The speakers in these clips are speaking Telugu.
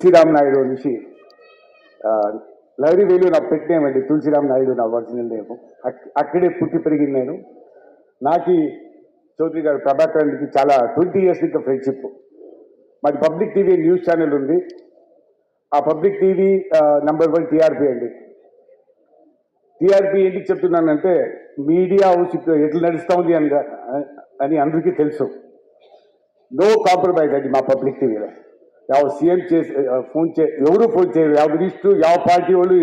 తులసిరామ్ నాయుడు అనేసి ఆ, వేలు నా పెట్ నేమ్ అండి తులసిరామ్ నాయుడు నా ఒరిజినల్ నేమ్ అక్కడే పుట్టి పెరిగింది నేను. నాకు చౌదరి గారు ప్రభాకర్ రెడ్డికి చాలా ట్వంటీ ఇయర్స్ ఇంకా ఫ్రెండ్షిప్ మాది పబ్లిక్ టీవీ న్యూస్ ఛానల్ ఉంది. ఆ public TV number one TRP అండి. టీఆర్పీ ఏంటి చెప్తున్నానంటే మీడియా హౌస్ ఎట్లా నడుస్తూ ఉంది అని అని అందరికీ తెలుసు. నో కాంప్రమైజ్ అండి మా పబ్లిక్ టీవీలో. ಯಾವ ಸಿ ಎಂ చేసి ఫోన్ చే ఎవరు ఫోన్ చేయరు ಯಾವ మినిస్టర్ ಯಾವ పార్టీ వాళ్ళు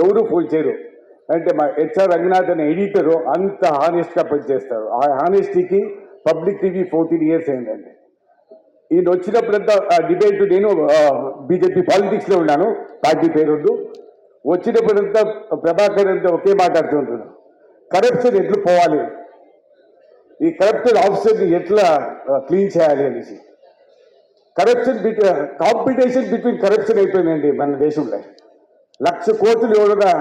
ఎవరు ఫోన్ చేయరు అంటే మా హెచ్ఆర్ రంగనాథ్ అనే ఎడిటరు అంత హానెస్ట్గా పనిచేస్తారు ఆ హానెస్టీకి పబ్లిక్ టీవీ ఫోర్టీన్ ఇయర్స్ అయిందండి ఈయన వచ్చినప్పుడంతా డిబేట్ నేను బీజేపీ పాలిటిక్స్లో ఉన్నాను పార్టీ పేరుండు వచ్చినప్పుడంతా ప్రభాకర్ అంతా ఒకే మాట్లాడుతుంటున్నాను కరప్షన్ ఎట్లు పోవాలి ఈ కరప్టెడ్ ఆఫీసర్ని ఎట్లా క్లీన్ చేయాలి అనేసి కరప్షన్ కాంపిటీషన్ బిట్వీన్ కరప్షన్ అయిపోయిందండి మన దేశంలో. లక్ష కోట్లు ఎవరైనా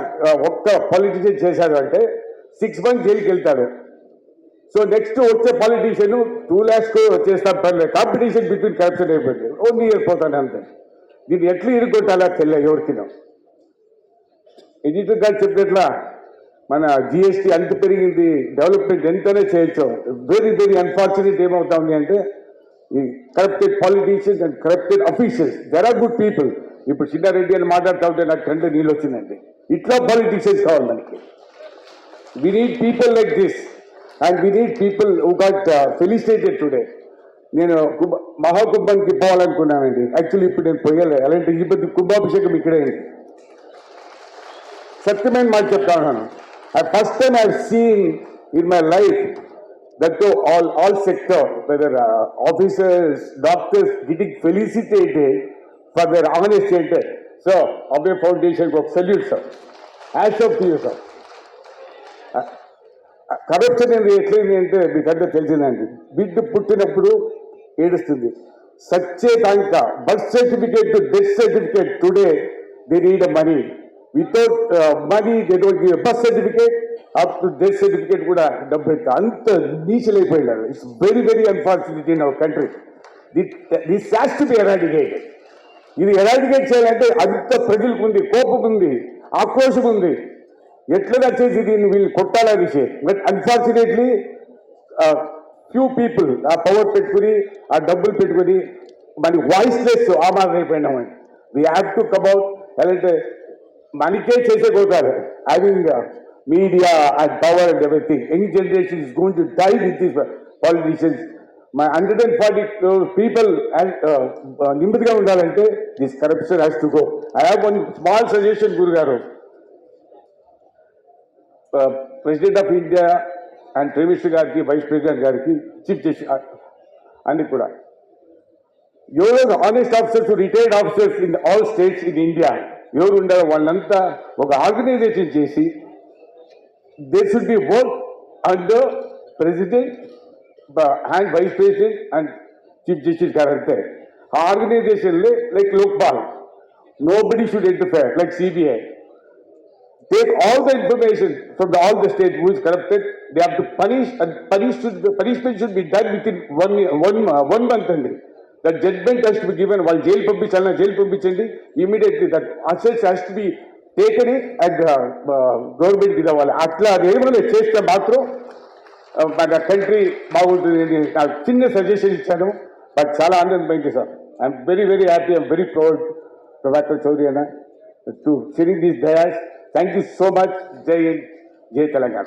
ఒక్క పొలిటీషియన్ చేశాడు అంటే సిక్స్ మంత్స్ జైలుకి వెళ్తాడు. సో నెక్స్ట్ వచ్చే పొలిటీషియన్ టూ ల్యాక్స్ చేస్తాం పర్లేదు కాంపిటీషన్ బిట్వీన్ కరప్షన్ అయిపోయింది. ఓన్లీ ఇయర్ పోతాను అంతే. దీన్ని ఎట్లా ఇరుగొట్టాలా తెల్ల ఎవరికినా. ఎడిటర్ గారు చెప్పినట్లా మన జిఎస్టీ అంత పెరిగింది డెవలప్మెంట్ ఎంతనే చేయొచ్చు. వెరీ వెరీ అన్ఫార్చునేట్ ఏమవుతుంది అంటే corrupted politicians and corrupted officials there are good people ఇప్పుడు చిన్నారెడ్డి అని మాట్లాడుతూ ఉంటే నాకు కంటే నీళ్ళు వచ్చిందండి. ఇట్లా పాలిటీషియన్స్ కావాలి మనకి. We need people like this and we need people who got felicitated today నేను కుంభ మహాకుంభానికి పోవాలనుకున్నానండి. యాక్చువల్లీ ఇప్పుడు నేను పోయలే. అలాంటి ఇబ్బంది కుంభాభిషేకం ఇక్కడే సత్యమైన మాట చెప్తా ఉన్నాను. I first time I seen in my life that that all all all sector whether officers doctors getting felicitated for their honest అంటే Abhay Foundation Group, salute sir. Hats off to you sir. Corruption అనేది ఎట్లయింది అంటే మీకంటే తెలిసిందండి. బిడ్డ పుట్టినప్పుడు ఏడుస్తుంది. సచ్చేదాక birth certificate death certificate today they need money without money they don't give birth certificate up to death certificate కూడా డబ్బు ఎక్క అంత నీచలైపోయినారు it's very very unfortunate in our country this has to be eradicated ఇది ఎరాడికేట్ చేయాలంటే అంత ప్రజలకు ఉంది కోపం ఉంది ఆక్రోశం ఉంది. ఎట్లా చేసి దీన్ని వీళ్ళు కొట్టాలనేసి బట్ అన్ఫార్చునేట్లీ ఫ్యూ పీపుల్ ఆ పవర్ పెట్టుకుని ఆ డబ్బులు పెట్టుకుని మన వాయిస్లెస్ ఆ మాదిరి అయిపోయినామండి వీ హ్యావ్ టు కమ్అట్ ఎలాంటే మనకే చేసే పోతారు having media and power and everything young generation is going to die with this politicians మా హండ్రెడ్ అండ్ ఫార్టీ పీపుల్ నిమ్మదిగా ఉండాలంటే this corruption has to go I have one small suggestion గురుగారు. President of India and prime minister గారికి వైస్ ప్రెసిడెంట్ గారికి చీఫ్ జస్టిస్ అన్ని కూడా. ఎవరు honest officers retired officers in all states in India ఎవరు ఉండాలి వాళ్ళంతా ఒక ఆర్గనైజేషన్ చేసి they should be worked under President and Vice President and Chief Justice guarantor. Organization like Lokpal, nobody should interfere, like CBI. Take all the information from the, all the state who is corrupted, they have to punish and punish should, punishment should be done within one, one, uh, one month only. That judgment has to be given while jail public jail public immediately that assets has to be taken in and uh, uh, government కి ఇవ్వాలి. అట్లా అది ఏమైనా చేస్తే మాత్రం uh, మన కంట్రీ బాగుంటుంది అని నాకు చిన్న సజెషన్ ఇచ్చాను. బట్ చాలా ఆనందమైంది sir. I'm very very happy I'm very proud Prabhakar Chowdary అన్న to sharing these dais thank you so much Jai Hind Jai Telangana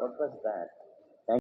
What was that?